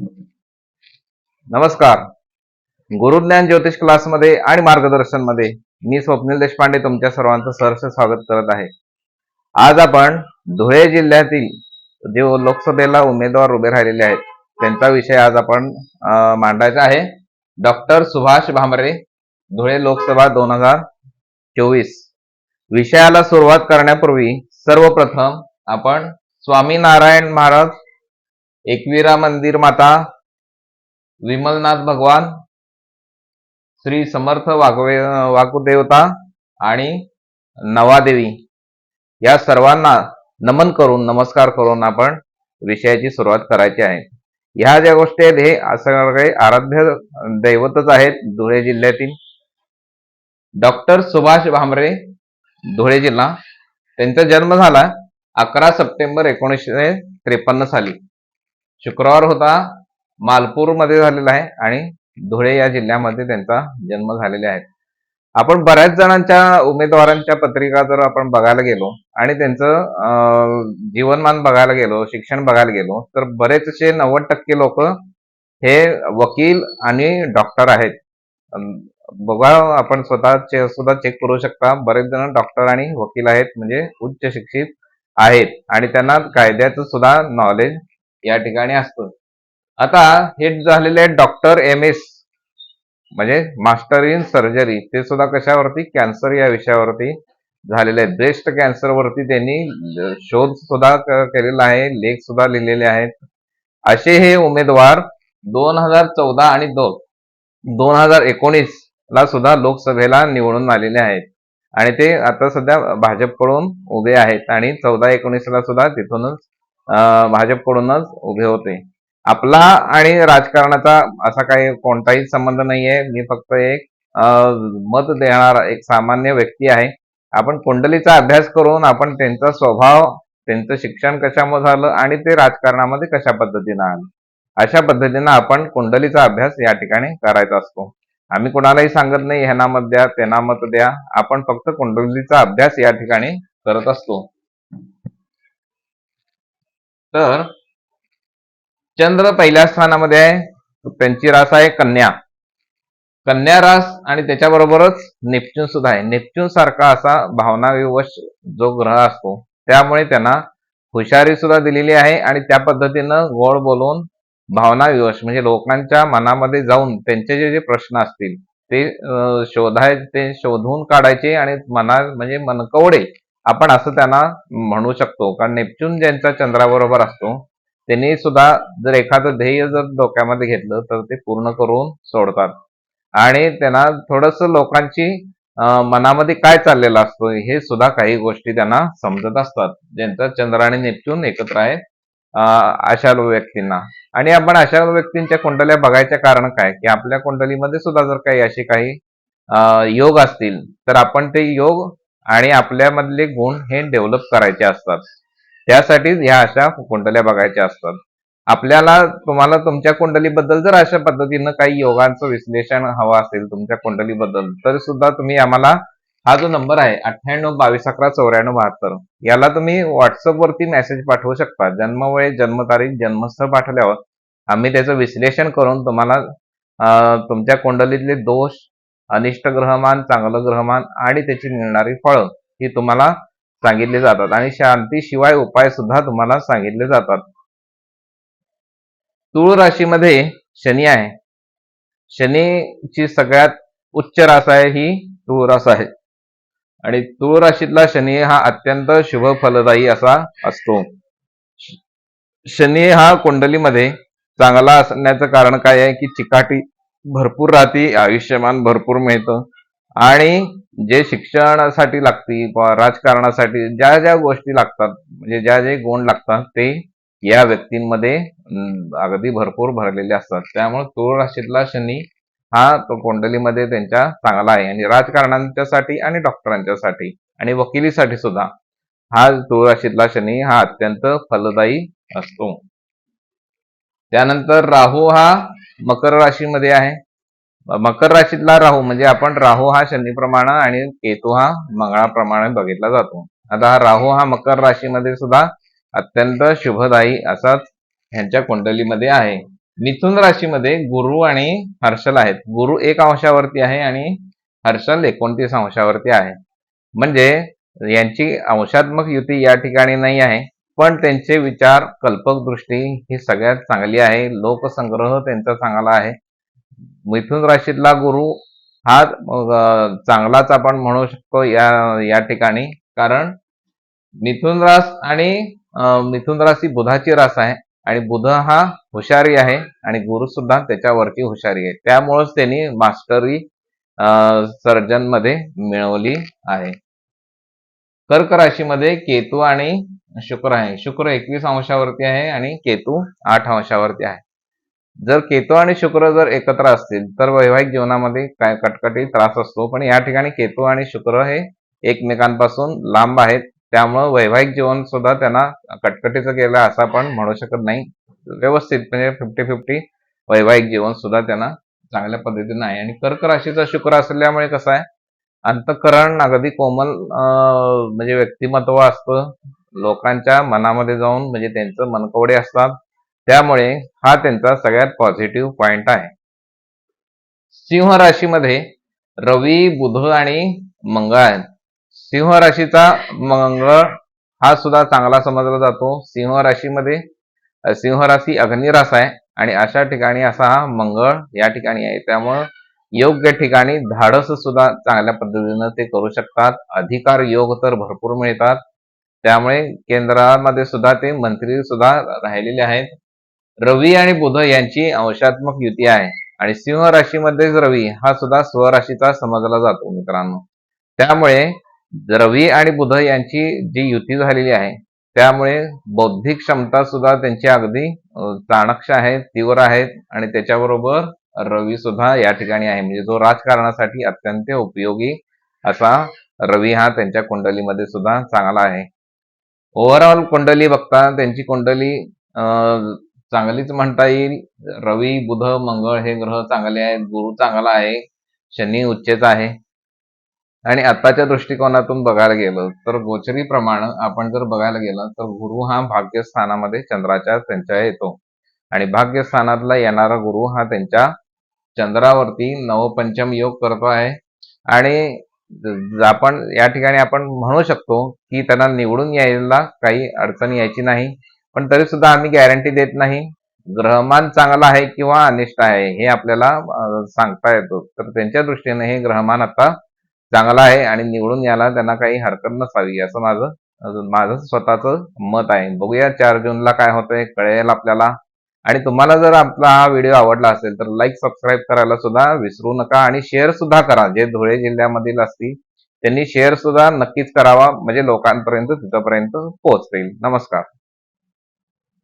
नमस्कार. गुरुज्ञान ज्योतिष क्लासमध्ये आणि मार्गदर्शनमध्ये मी स्वप्नील देशपांडे तुमच्या सर्वांचं सहर्ष स्वागत करत आहे. आज आपण धुळे जिल्ह्यातील जे लोकसभेला उमेदवार उभे राहिलेले आहेत त्यांचा विषय आज आपण मांडायचा आहे. डॉक्टर सुभाष भामरे धुळे लोकसभा दोन हजार चोवीस. विषयाला सुरुवात करण्यापूर्वी सर्वप्रथम आपण स्वामीनारायण महाराज एकवीरा मंदिर माता विमलनाथ भगवान श्री समर्थ वाघवे वाकुदेवता आणि नवादेवी. या सर्वांना नमन करून नमस्कार करून आपण विषयाची सुरुवात करायची आहे. ह्या ज्या गोष्टी आहेत हे असं काही आराध्य दैवतच आहेत धुळे जिल्ह्यातील. डॉक्टर सुभाष भामरे धुळे जिल्हा. त्यांचा जन्म झाला अकरा सप्टेंबर एकोणीसशे त्रेपन्न साली. शुक्रवार होता मालपूरमध्ये झालेला आहे आणि धुळे या जिल्ह्यामध्ये त्यांचा जन्म झालेला आहे. आपण बऱ्याच जणांच्या उमेदवारांच्या पत्रिका जर आपण बघायला गेलो आणि त्यांचं जीवनमान बघायला गेलो शिक्षण बघायला गेलो तर बरेचसे नव्वद टक्के लोक हे वकील आणि डॉक्टर आहेत. बघा आपण स्वतः सुद्धा चेक करू शकता बरेच जण डॉक्टर आणि वकील आहेत म्हणजे उच्च शिक्षित आहेत. आणि त्यांना कायद्याचं सुद्धा नॉलेज या ठिकाणी असतं. आता हे झालेले आहेत डॉक्टर एम एस म्हणजे मास्टर इन सर्जरी ते सुद्धा कशावरती? कॅन्सर या विषयावरती झालेले आहेत. ब्रेस्ट कॅन्सर वरती त्यांनी शोध सुद्धा केलेला आहे. लेख सुद्धा लिहिलेले आहेत. असे हे उमेदवार दोन हजार चौदा आणि दोन दोन हजार एकोणीस ला सुद्धा लोकसभेला निवडून आलेले आहेत. आणि ते आता सध्या भाजपकडून उभे आहेत आणि चौदा एकोणीस ला सुद्धा तिथूनच भाजपकडूनच उभे होते. आपला आणि राजकारणाचा असा काही कोणताही संबंध नाहीये. मी फक्त एक मत देणारा एक सामान्य व्यक्ती आहे. आपण कुंडलीचा अभ्यास करून आपण त्यांचा स्वभाव त्यांचं शिक्षण कशामुळे झालं आणि ते राजकारणामध्ये कशा पद्धतीनं आलं? अशा पद्धतीनं आपण कुंडलीचा अभ्यास या ठिकाणी करायचा असतो. आम्ही कोणालाही सांगत नाही ह्यांना मत द्या त्यांना मत द्या. आपण फक्त कुंडलीचा अभ्यास या ठिकाणी करत असतो. तर चंद्र पहिल्या स्थानामध्ये आहे त्यांची रास आहे कन्या. कन्या रास आणि त्याच्याबरोबरच नेपच्यून सुद्धा आहे. नेपच्यून सारखा असा भावनाविवश जो ग्रह असतो त्यामुळे त्यांना हुशारी सुद्धा दिलेली आहे आणि त्या पद्धतीनं गोड बोलून भावनाविवश म्हणजे लोकांच्या मनामध्ये जाऊन त्यांचे जे जे प्रश्न असतील ते शोधाय ते शोधून काढायचे आणि मना म्हणजे मनकवडे आपण असं त्यांना म्हणू शकतो. कारण नेपच्यून ज्यांचा चंद्राबरोबर असतो त्यांनी सुद्धा जर एखादं ध्येय जर डोक्यामध्ये घेतलं तर ते पूर्ण करून सोडतात. आणि त्यांना थोडस लोकांची मनामध्ये काय चाललेलं असतं हे सुद्धा काही गोष्टी त्यांना समजत असतात. ज्यांचा चंद्र आणि नेपच्यून एकत्र आहे अशा व्यक्तींना. आणि आपण अशा व्यक्तींच्या कुंडल्या बघायच्या कारण काय? की आपल्या कुंडलीमध्ये सुद्धा जर काही अशी काही योग असतील तर आपण ते योग आणि आपल्यामधले गुण हे डेव्हलप करायचे असतात. त्यासाठीच ह्या अशा कुंडल्या बघायच्या असतात. आपल्याला तुम्हाला तुमच्या कुंडलीबद्दल जर अशा पद्धतीनं काही योगांचं विश्लेषण हवं असेल तुमच्या कुंडलीबद्दल तर सुद्धा तुम्ही आम्हाला हा जो नंबर आहे अठ्ठ्याण्णव बावीस अकरा चौऱ्याण्णव बहात्तर याला तुम्ही व्हॉट्सअपवरती मेसेज पाठवू शकता. जन्मवेळ जन्मतारीख जन्मस्थळ पाठवल्यावर आम्ही त्याचं विश्लेषण करून तुम्हाला तुमच्या कुंडलीतले दोष अनिष्ट ग्रहमान चांगलं ग्रहमान आणि त्याची मिळणारी फळं ही तुम्हाला सांगितले जातात. आणि शांतीशिवाय उपाय सुद्धा तुम्हाला सांगितले जातात. तुळ राशीमध्ये शनी आहे. शनीची सगळ्यात उच्च रास आहे ही तुळ रास आहे. आणि तुळ राशीतला शनी हा अत्यंत शुभ फलदायी असा असतो. शनी हा कुंडलीमध्ये चांगला असण्याचं कारण काय आहे की चिकाटी भरपूर राहते आयुष्यमान भरपूर मिळतं. आणि जे शिक्षणासाठी लागती राजकारणासाठी ज्या ज्या गोष्टी लागतात म्हणजे ज्या जे गुण लागतात ते या व्यक्तींमध्ये अगदी भरपूर भरलेले असतात. त्यामुळे तूळ राशीतला शनी हा तो कुंडलीमध्ये त्यांच्या चांगला आहे. आणि राजकारणांच्यासाठी आणि डॉक्टरांच्यासाठी आणि वकिलीसाठी सुद्धा हा तूळ राशीतला शनी हा अत्यंत फलदायी असतो. त्यानंतर राहू हा मकर राशीमध्ये आहे. मकर राशीतला राहू म्हणजे आपण राहू हा शनीप्रमाणे आणि केतू हा मंगळाप्रमाणे बघितला जातो. आता हा राहू हा मकर राशीमध्ये सुद्धा अत्यंत शुभदायी असाच ह्यांच्या कुंडलीमध्ये आहे. मिथुन राशीमध्ये गुरु आणि हर्षल आहेत. गुरु एक अंशावरती आहे आणि हर्षल एकोणतीस अंशावरती आहे. म्हणजे यांची अंशात्मक युती या ठिकाणी नाही आहे. पण त्यांचे विचार कल्पक दृष्टी ही सगळ्यात चांगली आहे. लोकसंग्रह त्यांचा चांगला आहे. मिथुन राशीतला गुरु हा चांगलाच आपण म्हणू शकतो या या ठिकाणी. कारण मिथुन रास आणि मिथुन रास ही बुधाची रास आहे आणि बुध हा हुशारी आहे आणि गुरु सुद्धा त्याच्यावरती हुशारी आहे. त्यामुळेच त्यांनी मास्टरी सर्जनमध्ये मिळवली आहे. कर्क राशीमध्ये केतू आणि शुक्र आहे. शुक्र एकवीस अंशावरती आहे आणि केतू आठ अंशावरती आहे. जर केतू आणि शुक्र जर एकत्र असतील तर वैवाहिक जीवनामध्ये काय कटकटी त्रास असतो. पण या ठिकाणी केतू आणि शुक्र हे एकमेकांपासून लांब आहेत. त्यामुळं वैवाहिक जीवन सुद्धा त्यांना कटकटीचं गेलं असं आपण म्हणू शकत नाही. व्यवस्थित म्हणजे फिफ्टी फिफ्टी वैवाहिक जीवन सुद्धा त्यांना चांगल्या पद्धतीनं आहे. आणि कर्क राशीचा शुक्र असल्यामुळे कसं आहे? अंतकरण अगदी कोमल म्हणजे व्यक्तिमत्व असतं. लोकांच्या मनामध्ये जाऊन म्हणजे त्यांचं मनकवडे असतात. त्यामुळे हा त्यांचा सगळ्यात पॉझिटिव्ह पॉइंट आहे. सिंह राशीमध्ये रवी बुध आणि मंगळ आहेत. सिंह राशीचा मंगळ हा सुद्धा चांगला समजला जातो. सिंह राशीमध्ये सिंह राशी अग्निरास आहे आणि अशा ठिकाणी असा हा मंगळ या ठिकाणी आहे. त्यामुळं योग्य ठिकाणी धाडस सुद्धा चांगल्या पद्धतीनं ते करू शकतात. अधिकार योग तर भरपूर मिळतात. त्यामुळे केंद्रामध्ये सुद्धा ते मंत्री सुद्धा राहिलेले आहेत. रवी आणि बुध यांची अंशात्मक युती आहे आणि सिंह राशीमध्येच रवी हा सुद्धा स्वराशीचा समजला जातो मित्रांनो. त्यामुळे रवी आणि बुध यांची जी युती झालेली आहे त्यामुळे बौद्धिक क्षमता सुद्धा त्यांची अगदी चाणक्ष आहेत तीव्र आहेत आणि त्याच्याबरोबर रवी सुद्धा या ठिकाणी आहे. म्हणजे जो राजकारणासाठी अत्यंत उपयोगी असा रवी हा त्यांच्या कुंडलीमध्ये सुद्धा चांगला आहे. ओव्हरऑल कुंडली बघता त्यांची कुंडली अं, चांगलीच म्हणता येईल. रवी बुध मंगळ हे ग्रह चांगले आहेत गुरु चांगला आहे शनी उच्चेच आहे. आणि आताच्या दृष्टिकोनातून बघायला गेलं तर गोचरी प्रमाण आपण जर बघायला गेलं तर गुरु हा भाग्यस्थानामध्ये चंद्राच्या त्यांच्या येतो. आणि भाग्यस्थानातला येणारा गुरु हा त्यांच्या चंद्रावरती नवपंचम योग करतो आहे. आणि आपण या ठिकाणी आपण म्हणू शकतो की त्यांना निवडून यायला काही अडचण यायची नाही पण तरी सुद्धा आम्ही गॅरंटी देत नाही. ग्रहमान चांगला आहे किंवा अनिष्ट आहे हे आपल्याला सांगता येतो. तर त्यांच्या दृष्टीने हे ग्रहमान आता चांगला आहे आणि निवडून यायला त्यांना काही हरकत नसावी असं माझं माझं स्वतःचं मत आहे. बघूया चार जूनला काय होतंय कळेल आपल्याला. आणि तुम्हाला जर आपला हा व्हिडिओ आवडला असेल तर लाईक सबस्क्राईब करायला सुद्धा विसरू नका आणि शेअर सुद्धा करा. जे धुळे जिल्ह्यामधील असतील त्यांनी शेअर सुद्धा नक्कीच करावा. म्हणजे लोकांपर्यंत तिथपर्यंत पोहोचतील. नमस्कार.